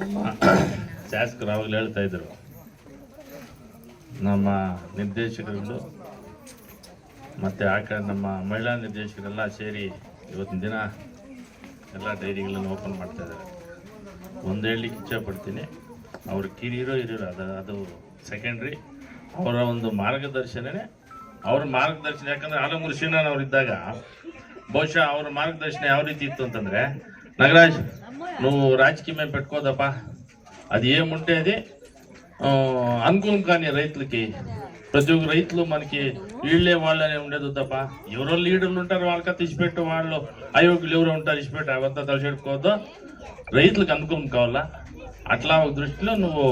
ಶಾಸಕರು ಅವಾಗಲೇ ಹೇಳ್ತಾ ಇದ್ರು. ನಮ್ಮ ನಿರ್ದೇಶಕರುಗಳು ಮತ್ತು ಆ ಕಡೆ ನಮ್ಮ ಮಹಿಳಾ ನಿರ್ದೇಶಕರೆಲ್ಲ ಸೇರಿ ಇವತ್ತಿನ ದಿನ ಎಲ್ಲ ಡೈರಿಗಳನ್ನು ಓಪನ್ ಮಾಡ್ತಾ ಇದ್ದಾರೆ. ಒಂದು ಹೇಳಲಿಕ್ಕೆ ಇಚ್ಛೆಪಡ್ತೀನಿ, ಅವ್ರು ಕಿರಿಯರೋ ಹಿರಿಯರೋ, ಅದು ಅದು ಸೆಕೆಂಡ್ರಿ ಅವರ ಒಂದು ಮಾರ್ಗದರ್ಶನನೇ, ಅವ್ರ ಮಾರ್ಗದರ್ಶನ ಯಾಕಂದ್ರೆ ಆಲಮೂರು ಶ್ರೀನಾಥ್ ಅವರಿದ್ದಾಗ ಬಹುಶಃ ಅವ್ರ ಮಾರ್ಗದರ್ಶನ ಯಾವ ರೀತಿ ಇತ್ತು ಅಂತಂದ್ರೆ నగరాజ్ నువ్వు రాజకీయం పెట్టుకోదప్పా. అది ఏముంటే అది అనుకూలం కానీ రైతులకి ప్రతి ఒక్క రైతులు మనకి వీళ్ళే వాళ్ళనే ఉండేది తప్ప ఎవరో లీడర్లు ఉంటారు వాళ్ళకి తీసిపెట్టి వాళ్ళు అయోగ్యులు ఎవరో ఉంటారు తీసిపెట్టి అవంతా తలచెట్టుకోవద్దు రైతులకు అనుకూలం కావాలా? అట్లా ఒక దృష్టిలో నువ్వు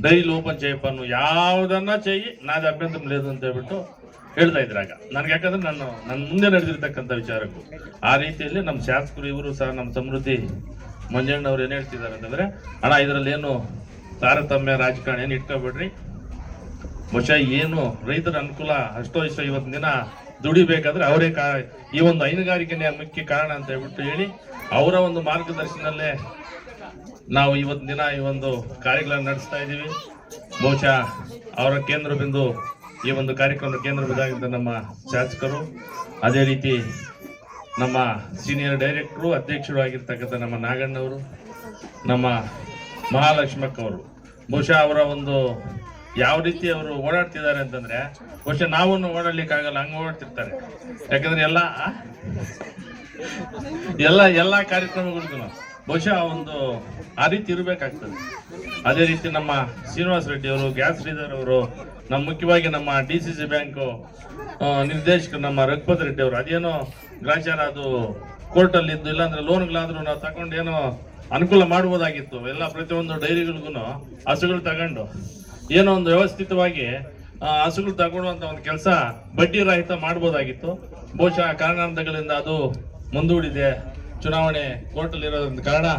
డైరీలు ఓపెన్ చేయప్ప నువ్వు ಯಾವುದನ್ನ చెయ్యి నాది అభ్యంతరం లేదు ಅಂತ ಹೇಳ್ಬಿಟ್ಟು ಹೇಳ್ತಾ ಇದ್ರಾಗ ನನಗೆ ಯಾಕಂದ್ರೆ ನಾನು ನನ್ನ ಮುಂದೆ ನಡೆದಿರ್ತಕ್ಕಂಥ ವಿಚಾರಕ್ಕೂ ಆ ರೀತಿಯಲ್ಲಿ ನಮ್ಮ ಶಾಸಕರು ಇವರು ಸಹ ನಮ್ಮ ಸಮೃದ್ಧಿ ಮಂಜಣ್ಣವ್ರು ಏನ್ ಹೇಳ್ತಿದ್ದಾರೆ ಅಂತಂದ್ರೆ ಅಣ್ಣ ಇದರಲ್ಲಿ ಏನು ತಾರತಮ್ಯ ರಾಜಕಾರಣ ಏನು ಇಟ್ಕೊಬೇಡ್ರಿ ಬಹುಶಃ ಏನು ರೈತರ ಅನುಕೂಲ ಅಷ್ಟೋ ಇಷ್ಟೋ ಇವತ್ತಿನ ದಿನ ದುಡಿಬೇಕಾದ್ರೆ ಅವರೇ ಕಾ ಈ ಒಂದು ಹೈನುಗಾರಿಕೆನೇ ಮುಖ್ಯ ಕಾರಣ ಅಂತ ಹೇಳ್ಬಿಟ್ಟು ಹೇಳಿ ಅವರ ಒಂದು ಮಾರ್ಗದರ್ಶನದಲ್ಲೇ ನಾವು ಇವತ್ತು ದಿನ ಈ ಒಂದು ಕಾರ್ಯಗಳನ್ನು ನಡೆಸ್ತಾ ಇದ್ದೀವಿ. ಬಹುಶಃ ಅವರ ಕೇಂದ್ರ ಬಿಂದು ಈ ಒಂದು ಕಾರ್ಯಕ್ರಮದ ಕೇಂದ್ರ ಬಿಂದಾಗಿದ್ದ ನಮ್ಮ ಶಾಸಕರು, ಅದೇ ರೀತಿ ನಮ್ಮ ಸೀನಿಯರ್ ಡೈರೆಕ್ಟ್ರು ಅಧ್ಯಕ್ಷರು ಆಗಿರ್ತಕ್ಕಂಥ ನಮ್ಮ ನಾಗಣ್ಣವರು, ನಮ್ಮ ಮಹಾಲಕ್ಷ್ಮಕ್ಕ ಅವರು. ಬಹುಶಃ ಅವರ ಒಂದು ಯಾವ ರೀತಿ ಅವರು ಓಡಾಡ್ತಿದ್ದಾರೆ ಅಂತಂದ್ರೆ, ಬಹುಶಃ ನಾವು ಓಡಾಡ್ಲಿಕ್ಕಾಗಲ್ಲ, ಹಂಗೆ ಓಡಾಡ್ತಿರ್ತಾರೆ. ಯಾಕಂದ್ರೆ ಎಲ್ಲ ಎಲ್ಲ ಎಲ್ಲ ಕಾರ್ಯಕ್ರಮಗಳಿಗೂ ಬಹುಶಃ ಒಂದು ಆ ರೀತಿ ಇರಬೇಕಾಗ್ತದೆ. ಅದೇ ರೀತಿ ನಮ್ಮ ಶ್ರೀನಿವಾಸ ರೆಡ್ಡಿ ಅವರು ಗ್ಯಾಸ್ ಶ್ರೀಧರ್ ಅವರು, ನಮ್ಮ ಮುಖ್ಯವಾಗಿ ನಮ್ಮ ಡಿ ಸಿ ಸಿ ಬ್ಯಾಂಕು ನಿರ್ದೇಶಕ ನಮ್ಮ ರಘುಪತ್ ರೆಡ್ಡಿ ಅವರು, ಅದೇನೋ ಗ್ರಾಚಾರ ಅದು ಕೋರ್ಟಲ್ಲಿ ಇದ್ದು, ಇಲ್ಲಾಂದ್ರೆ ಲೋನ್ಗಳಾದ್ರೂ ನಾವು ತಗೊಂಡು ಏನೋ ಅನುಕೂಲ ಮಾಡ್ಬೋದಾಗಿತ್ತು. ಎಲ್ಲ ಪ್ರತಿಯೊಂದು ಡೈರಿಗಳಿಗೂ ಹಸುಗಳು ತಗೊಂಡು ಏನೋ ಒಂದು ವ್ಯವಸ್ಥಿತವಾಗಿ ಹಸುಗಳು ತಗೊಳ್ಳುವಂಥ ಒಂದು ಕೆಲಸ ಬಡ್ಡಿ ರಹಿತ ಮಾಡ್ಬೋದಾಗಿತ್ತು. ಬಹುಶಃ ಕಾರಣಾಂತಗಳಿಂದ ಅದು ಮುಂದೂಡಿದೆ. ಚುನಾವಣೆ ಕೋರ್ಟಲ್ಲಿ ಇರೋದ್ರಿಂದ ಕಾರಣ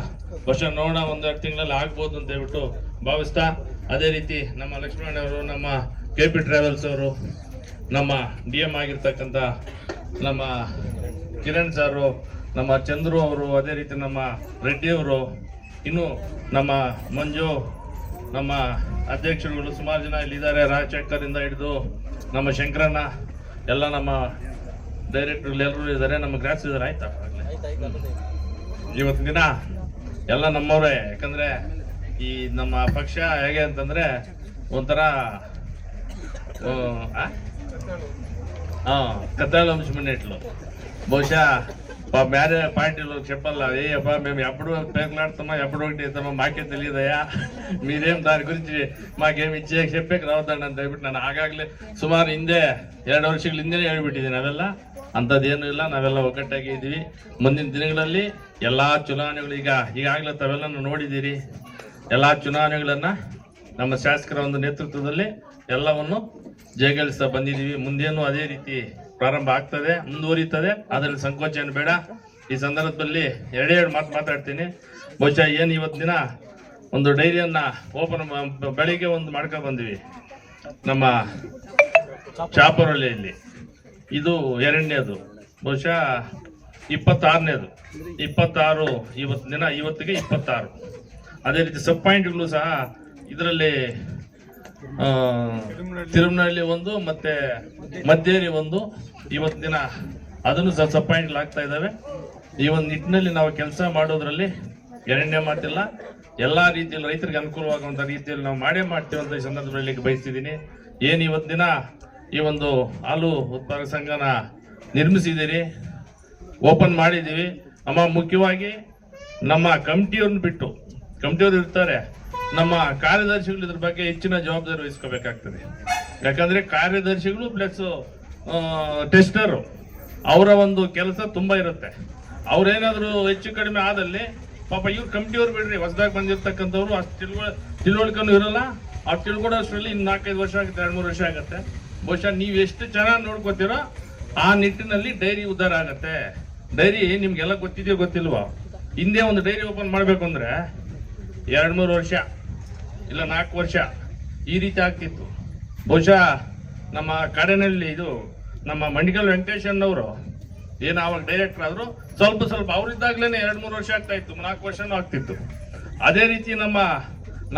ಬಹುಶಃ ನೋಡೋಣ ಒಂದೆರಡು ತಿಂಗಳಲ್ಲಿ ಆಗ್ಬೋದು ಅಂತ ಹೇಳ್ಬಿಟ್ಟು ಭಾವಿಸ್ತಾ, ಅದೇ ರೀತಿ ನಮ್ಮ ಲಕ್ಷ್ಮಣ ಅವರು ನಮ್ಮ ಕೆ ಪಿ ಟ್ರಾವೆಲ್ಸ್ ಅವರು, ನಮ್ಮ ಡಿ ಎಂ ಆಗಿರ್ತಕ್ಕಂಥ ನಮ್ಮ ಕಿರಣ್ ಸಾರು ನಮ್ಮ ಚಂದ್ರು ಅವರು, ಅದೇ ರೀತಿ ನಮ್ಮ ರೆಡ್ಡಿ ಅವರು, ಇನ್ನು ನಮ್ಮ ಮಂಜು, ನಮ್ಮ ಅಧ್ಯಕ್ಷರುಗಳು ಸುಮಾರು ಜನ ಇಲ್ಲಿದ್ದಾರೆ ರಾಜಶೇಖರ್ ಇಂದ ಹಿಡಿದು ನಮ್ಮ ಶಂಕರಣ್ಣ, ಎಲ್ಲ ನಮ್ಮ ಡೈರೆಕ್ಟರ್ ಎಲ್ಲರೂ ಇದ್ದಾರೆ, ನಮ್ಮ ಗ್ರಾಸ್ ಇದ್ದಾರೆ ಆಯ್ತಾ? ಇವತ್ತಿನ ದಿನ ಎಲ್ಲ ನಮ್ಮವರೇ ಯಾಕಂದ್ರೆ ಈ ನಮ್ಮ ಪಕ್ಷ ಹೇಗೆ ಅಂತಂದ್ರೆ ಒಂಥರ ಆ, ಆ? ఆ, కథాల వంశమనేట్లు బహుశా మా వేరే పార్టీలో చెప్పాలా ఏ అబ్బా మేము ఎప్పుడు పేర్లాడుతున్నాం ఎప్పుడు ఒకటి ఇస్తామో మాకే తెలియదయ్యా మీరేం దాని గురించి మాకేం ఇచ్చే చెప్పే రావద్దండి ಅಂತ ಹೇಳ್ಬಿಟ್ಟು ನಾನು ಆಗಾಗಲೇ ಸುಮಾರು ಹಿಂದೆ ಎರಡು ವರ್ಷಗಳ ಹಿಂದೆ ಹೇಳ್ಬಿಟ್ಟಿದ್ದೀನಿ ನಾವೆಲ್ಲ ಅಂಥದ್ದೇನು ಇಲ್ಲ ನಾವೆಲ್ಲ ಒಗ್ಗಟ್ಟಾಗಿ ಇದ್ದೀವಿ ಮುಂದಿನ ದಿನಗಳಲ್ಲಿ ಎಲ್ಲಾ ಚುನಾವಣೆಗಳು ಈಗ ಈಗಾಗಲೇ ತಾವೆಲ್ಲ ನೋಡಿದ್ದೀರಿ ಎಲ್ಲಾ ಚುನಾವಣೆಗಳನ್ನ ನಮ್ಮ ಶಾಸಕರ ಒಂದು ನೇತೃತ್ವದಲ್ಲಿ ಎಲ್ಲವನ್ನು ಜಯಗಳಿಸ್ತಾ ಬಂದಿದ್ದೀವಿ ಮುಂದೇನು ಅದೇ ರೀತಿ ಪ್ರಾರಂಭ ಆಗ್ತದೆ, ಮುಂದುವರಿತದೆ. ಅದರಲ್ಲಿ ಸಂಕೋಚ ಏನು ಬೇಡ. ಈ ಸಂದರ್ಭದಲ್ಲಿ ಎರಡೇ ಎರಡು ಮಾತು ಮಾತಾಡ್ತೀನಿ. ಬಹುಶಃ ಏನು ಇವತ್ತಿನ ದಿನ ಒಂದು ಡೈರಿಯನ್ನ ಓಪನ್ ಬೆಳಿಗ್ಗೆ ಒಂದು ಮಾಡ್ಕೊಂಡು ಬಂದ್ವಿ. ನಮ್ಮ ಚಾಪರಹಳ್ಳಿಯಲ್ಲಿ ಇದು ಎರಡನೇದು. ಬಹುಶಃ ಇಪ್ಪತ್ತಾರನೇದು. ಇಪ್ಪತ್ತಾರು ಇವತ್ತು ದಿನ, ಇವತ್ತಿಗೆ ಇಪ್ಪತ್ತಾರು. ಅದೇ ರೀತಿ ಸಬ್ ಪಾಯಿಂಟ್ಗಳು ಸಹ ಇದರಲ್ಲಿ ತಿರುಮನಹಳ್ಳಿ ಒಂದು, ಮತ್ತೆ ಮದ್ದೇರಿ ಒಂದು. ಇವತ್ತು ದಿನ ಅದನ್ನು ಸಪಾಯಿಂಟ್ ಆಗ್ತಾ ಇದ್ದಾವೆ. ಈ ಒಂದು ನಿಟ್ಟಿನಲ್ಲಿ ನಾವು ಕೆಲಸ ಮಾಡೋದ್ರಲ್ಲಿ ಎರಡನೇ ಮಾತಿಲ್ಲ. ಎಲ್ಲಾ ರೀತಿಯಲ್ಲಿ ರೈತರಿಗೆ ಅನುಕೂಲವಾಗುವಂತ ರೀತಿಯಲ್ಲಿ ನಾವು ಮಾಡೇ ಮಾಡ್ತೀವಿ ಅಂತ ಈ ಸಂದರ್ಭದಲ್ಲಿ ಬಯಸ್ತಿದ್ದೀನಿ. ಏನು ಇವತ್ತು ದಿನ ಈ ಒಂದು ಹಾಲು ಉತ್ಪಾದಕ ಸಂಘನ ನಿರ್ಮಿಸಿದ್ದೀರಿ, ಓಪನ್ ಮಾಡಿದ್ದೀವಿ. ಅಮ್ಮ, ಮುಖ್ಯವಾಗಿ ನಮ್ಮ ಕಮಿಟಿಯವ್ರನ್ನ ಬಿಟ್ಟು, ಕಮಿಟಿಯವ್ರು ಇರ್ತಾರೆ. ನಮ್ಮ ಕಾರ್ಯದರ್ಶಿಗಳು ಇದ್ರ ಬಗ್ಗೆ ಹೆಚ್ಚಿನ ಜವಾಬ್ದಾರಿ ವಹಿಸ್ಕೋಬೇಕಾಗ್ತದೆ. ಯಾಕಂದ್ರೆ ಕಾರ್ಯದರ್ಶಿಗಳು ಪ್ಲಸ್ ಟೆಸ್ಟರು ಅವರ ಒಂದು ಕೆಲಸ ತುಂಬಾ ಇರುತ್ತೆ. ಅವ್ರೇನಾದ್ರು ಹೆಚ್ಚು ಕಡಿಮೆ ಆದಲ್ಲಿ ಪಾಪ ಇವ್ರು ಕಮಿಟಿಯವ್ರು ಬಿಡ್ರಿ, ಹೊಸದಾಗಿ ಬಂದಿರ್ತಕ್ಕಂಥವ್ರು ಅಷ್ಟು ತಿಳ್ಕೊ, ತಿಳುವಳಿಕೆನೂ ಇರಲ್ಲ. ಅವ್ರು ತಿಳ್ಕೊಡೋಷ್ಟರಲ್ಲಿ ಇನ್ನು ನಾಲ್ಕೈದು ವರ್ಷ ಆಗುತ್ತೆ, ಎರಡು ಮೂರು ವರ್ಷ ಆಗುತ್ತೆ. ಬಹುಶಃ ನೀವು ಎಷ್ಟು ಚೆನ್ನಾಗಿ ನೋಡ್ಕೋತೀರೋ ಆ ನಿಟ್ಟಿನಲ್ಲಿ ಡೈರಿ ಉದ್ಧಾರ ಆಗತ್ತೆ. ಡೈರಿ ನಿಮ್ಗೆಲ್ಲ ಗೊತ್ತಿದೆಯೋ ಗೊತ್ತಿಲ್ವೋ? ಹಿಂದೆ ಒಂದು ಡೈರಿ ಓಪನ್ ಮಾಡಬೇಕು ಅಂದರೆ ಎರಡು ಮೂರು ವರ್ಷ. ಇಲ್ಲ, ನಾಲ್ಕು ವರ್ಷ. ಈ ರೀತಿ ಆಗ್ತಿತ್ತು. ಬಹುಶಃ ನಮ್ಮ ಕಾಡಿನಲ್ಲಿ ಇದು ನಮ್ಮ ಮಂಡಿಕಲ್ ವೆಂಕಟೇಶಣ್ಣವರು ಏನು ಆವಾಗ ಡೈರೆಕ್ಟರ್ ಆದ್ರು, ಸ್ವಲ್ಪ ಸ್ವಲ್ಪ ಅವರಿದ್ದಾಗ್ಲೇನೆ ಎರಡು ಮೂರು ವರ್ಷ ಆಗ್ತಾ ಇತ್ತು. ನಾಲ್ಕು ವರ್ಷನೂ ಆಗ್ತಿತ್ತು. ಅದೇ ರೀತಿ ನಮ್ಮ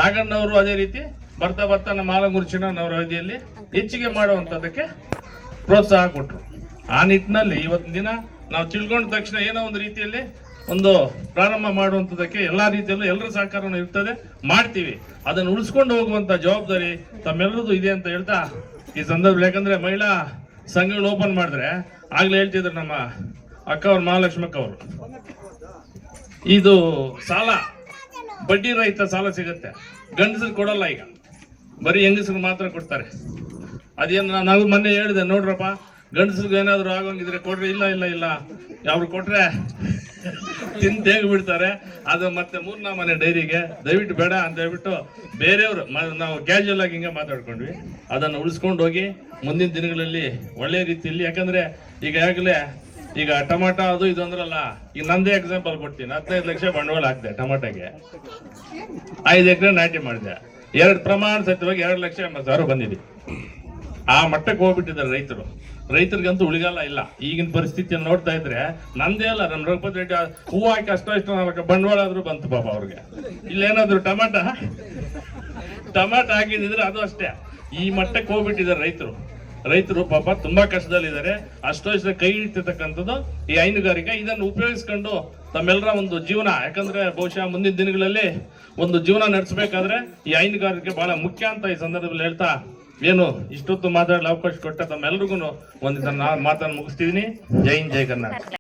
ನಾಗಣ್ಣವರು ಅದೇ ರೀತಿ ಬರ್ತಾ ಬರ್ತಾ ನಮ್ಮ ಆಲಮೂರು ಚಿನ್ನನವರ ಅವಧಿಯಲ್ಲಿ ಹೆಚ್ಚಿಗೆ ಮಾಡುವಂಥದ್ದಕ್ಕೆ ಪ್ರೋತ್ಸಾಹ ಕೊಟ್ಟರು ಆ ನಿಟ್ಟಿನಲ್ಲಿ ಇವತ್ತಿನ ದಿನ ನಾವು ತಿಳ್ಕೊಂಡ ತಕ್ಷಣ ಏನೋ ಒಂದು ರೀತಿಯಲ್ಲಿ ಒಂದು ಪ್ರಾರಂಭ ಮಾಡುವಂಥದ್ದಕ್ಕೆ ಎಲ್ಲಾ ರೀತಿಯಲ್ಲೂ ಎಲ್ಲರ ಸಹಕಾರವನ್ನು ಇರ್ತದೆ. ಮಾಡ್ತೀವಿ. ಅದನ್ನು ಉಳಿಸ್ಕೊಂಡು ಹೋಗುವಂತ ಜವಾಬ್ದಾರಿ ತಮ್ಮೆಲ್ಲರದು ಇದೆ ಅಂತ ಹೇಳ್ತಾ ಈ ಸಂದರ್ಭ ಯಾಕಂದ್ರೆ ಮಹಿಳಾ ಸಂಘಗಳು ಓಪನ್ ಮಾಡಿದ್ರೆ ಆಗ್ಲೇ ಹೇಳ್ತಿದ್ರು ನಮ್ಮ ಅಕ್ಕ ಅವ್ರ ಮಹಾಲಕ್ಷ್ಮಕ್ಕ ಅವರು. ಇದು ಸಾಲ, ಬಡ್ಡಿ ರಹಿತ ಸಾಲ ಸಿಗುತ್ತೆ. ಗಂಡಸರು ಕೊಡಲ್ಲ ಈಗ. ಬರೀ ಹೆಂಗಸರು ಮಾತ್ರ ಕೊಡ್ತಾರೆ. ಅದೇನು ನಾವು ಮೊನ್ನೆ ಹೇಳಿದೆ, ನೋಡ್ರಪ್ಪ, ಗಂಡಸ್ರಿಗೆ ಏನಾದರೂ ಆಗೋಂಗಿದ್ರೆ ಕೊಡ್ರಿ, ಇಲ್ಲ ಇಲ್ಲ ಇಲ್ಲ. ಅವ್ರು ಕೊಟ್ರೆ ತಿಂದು ತೇಗ್ ಬಿಡ್ತಾರೆ ಅದು ಮತ್ತೆ ಮೂರ್ನಾ ಮನೆ ಡೈರಿಗೆ. ದಯವಿಟ್ಟು ಬೇಡ ಅಂತ ಹೇಳ್ಬಿಟ್ಟು ಬೇರೆಯವರು ನಾವು ಕ್ಯಾಶುವಲ್ ಆಗಿ ಹಿಂಗೆ ಮಾತಾಡ್ಕೊಂಡ್ವಿ. ಅದನ್ನು ಉಳಿಸ್ಕೊಂಡು ಹೋಗಿ ಮುಂದಿನ ದಿನಗಳಲ್ಲಿ ಒಳ್ಳೆ ರೀತಿಯಲ್ಲಿ. ಯಾಕಂದ್ರೆ ಈಗಾಗಲೇ ಈಗ ಟೊಮಾಟೊ ಅದು ಇದು ಅಂದ್ರಲ್ಲ, ಈಗ ನಂದೇ ಎಕ್ಸಾಂಪಲ್ ಕೊಡ್ತೀನಿ. ಹದಿನೈದು ಲಕ್ಷ ಬಂಡವಾಳ ಹಾಕಿದೆ ಟೊಮಾಟೊಗೆ. ಐದು ಎಕರೆ ನಾಟಿ ಮಾಡಿದೆ. ಎರಡು ಪ್ರಮಾಣ ಸತ್ಯವಾಗಿ ಎರಡು ಲಕ್ಷ ಎಂಬತ್ತು ಸಾವಿರ ಬಂದಿದೆ. ಆ ಮಟ್ಟಕ್ಕೆ ಹೋಗ್ಬಿಟ್ಟಿದ್ದಾರೆ ರೈತರು. ರೈತರಿಗಂತೂ ಉಳಿಗಾಲ ಇಲ್ಲ. ಈಗಿನ ಪರಿಸ್ಥಿತಿಯನ್ನು ನೋಡ್ತಾ ಇದ್ರೆ ನಂದೇ ಅಲ್ಲ, ನಮ್ಮ ರಘುಪತಿ ರೆಡ್ಡಿ ಹೂವು ಹಾಕಿ ಅಷ್ಟೋ ಇಷ್ಟೋ ಬಂಡವಾಳ ಆದ್ರೂ ಬಂತು ಪಾಪ ಅವ್ರಿಗೆ. ಇಲ್ಲೇನಾದ್ರು ಟಮಾಟ? ಟಮಾಟ ಹಾಕಿದ್ರೆ ಅದು ಅಷ್ಟೇ. ಈ ಮಟ್ಟಕ್ಕೆ ಹೋಗ್ಬಿಟ್ಟಿದ್ದಾರೆ ರೈತರು. ರೈತರು ಪಾಪ ತುಂಬಾ ಕಷ್ಟದಲ್ಲಿದ್ದಾರೆ. ಅಷ್ಟೋ ಇಷ್ಟ ಕೈ ಇಡ್ತಿರ್ತಕ್ಕಂಥದ್ದು ಈ ಹೈನುಗಾರಿಕೆ. ಇದನ್ನು ಉಪಯೋಗಿಸ್ಕೊಂಡು ತಮ್ಮೆಲ್ಲರ ಒಂದು ಜೀವನ, ಯಾಕಂದ್ರೆ ಬಹುಶಃ ಮುಂದಿನ ದಿನಗಳಲ್ಲಿ ಒಂದು ಜೀವನ ನಡೆಸಬೇಕಾದ್ರೆ ಈ ಹೈನುಗಾರಿಕೆ ಬಹಳ ಮುಖ್ಯ ಅಂತ ಈ ಸಂದರ್ಭದಲ್ಲಿ ಹೇಳ್ತಾ ಏನು ಇಷ್ಟೊತ್ತು ಮಾತಾಡಲು ಅವಕಾಶ ಕೊಟ್ಟ ತಮ್ಮೆಲ್ಲರಿಗೂ ಒಂದು ಮಾತನ್ನು ಮುಗಿಸ್ತಿದ್ದೀನಿ ಜೈ ಹಿಂದ್ ಜೈ ಕರ್ನಾಟಕ.